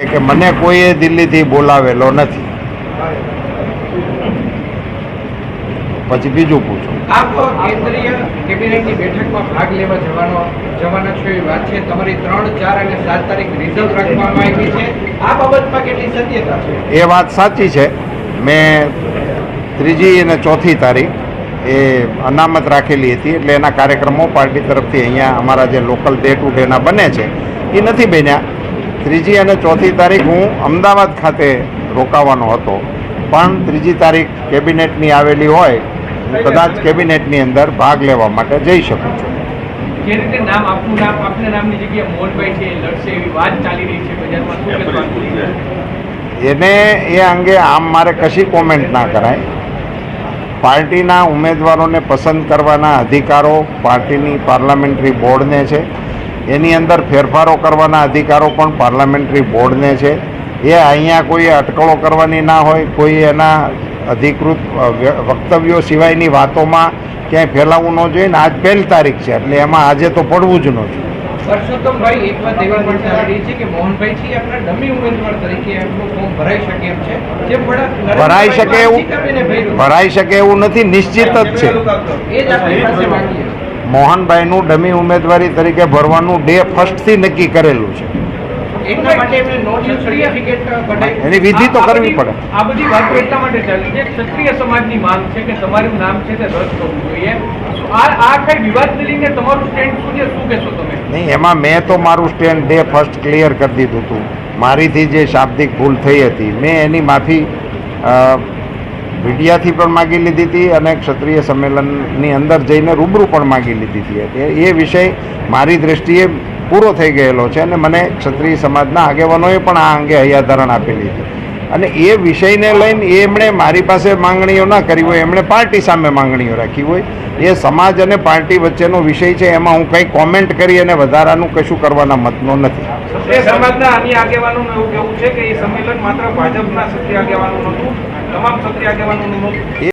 કે મને કોઈએ દિલ્હીથી બોલાવેલો નથી. પછી બીજું પૂછો. આપ કેન્દ્રીય કેબિનેટની બેઠકમાં ભાગ લેવા જવાનો જવાના છો એવી વાત છે. તમારી ત્રણ ચાર અને સાત તારીખ રિઝલ્ટ રાખવામાં આવી છે. આ બાબતમાં કેટલી સત્યતા છે? એ વાત સાચી છે. મેં ત્રીજી અને ચોથી તારીખ એ અનામત રાખેલી હતી એટલે એના કાર્યક્રમો પાર્ટી તરફથી અહીંયા અમારા જે લોકલ ડે ટુ ડેના બને છે એ નથી બન્યા. ત્રીજી અને ચોથી તારીખ હું અમદાવાદ ખાતે રોકાવાનો હતો. પણ ત્રીજી તારીખ કેબિનેટની આવેલી હોય હું કદાચ કેબિનેટની અંદર ભાગ લેવા માટે જઈ શકું છું. જે રીતે નામ આપનું નામ આપના નામની જગ્યાએ મોહનભાઈ છે એ લડશે એવી વાત ચાલી રહી છે બજારમાં? શું કહેવાનું એને એ અંગે આમ મારે કશી કોમેન્ટ ના કરાય. પાર્ટીના ઉમેદવારોને પસંદ કરવાના અધિકારો પાર્ટીની પાર્લામેન્ટરી બોર્ડને છે. એની અંદર ફેરફારો કરવાના અધિકારો પણ પાર્લામેન્ટરી બોર્ડને છે. એ અહીંયા કોઈ અટકળો કરવાની ના હોય કોઈ એના અધિકૃત વક્તવ્યો સિવાયની વાતોમાં ક્યાંય ફેલાવવું ન જોઈએ. ને આજ પહેલી તારીખ છે એટલે એમાં આજે તો પડવું જ ન જોઈએ. પરસોત્તમભાઈ એક વાત એવી પણ ચાલી છે કે મોહનભાઈ છે આપણા ડમી ઉમેદવાર તરીકે એમનું ફોર્મ ભરાઈ શકે એમ છે. જે ભરાઈ શકે એવું ભરાઈ શકે એવું નથી નિશ્ચિત જ છે. એ જ આપણી પાસે માંગીએ મોહનભાઈનું ડમી ઉમેદવારી તરીકે ભરવાનું ડે ફર્સ્ટથી નક્કી કરેલું છે. એની વિધિ તો કરવી પડે. આ બધી વાતો એટલા માટે ચાલી છે ક્ષત્રિય સમાજની માંગ છે કે તમારું નામ છે તે રદ કરવું જોઈએ. આ આ કઈ વિવાદને લઈને તમારું સ્ટેન્ડ શું છે શું કહેશો તમે? નહીં એમાં મેં તો મારું સ્ટેન્ડ ડે ફર્સ્ટ ક્લિયર કરી દીધું હતું. મારીથી જે શાબ્દિક ભૂલ થઈ હતી મેં એની માફી મીડિયાથી પણ માગી લીધી હતી અને ક્ષત્રિય સંમેલનની અંદર જઈને રૂબરૂ પણ માગી લીધી હતી. એટલે એ વિષય મારી દૃષ્ટિએ પૂરો થઈ ગયેલો છે અને મને ક્ષત્રિય સમાજના આગેવાનોએ પણ આ અંગે હૈયાધારણ આપેલી હતી. અને એ વિષયને લઈને એમણે મારી પાસે માંગણીઓ ના કરી હોય, એમણે પાર્ટી સામે માંગણીઓ રાખી હોય. એ સમાજ અને પાર્ટી વચ્ચેનો વિષય છે, એમાં હું કંઈ કોમેન્ટ કરી અને વધારાનું કશું કરવાના મતનો નથી.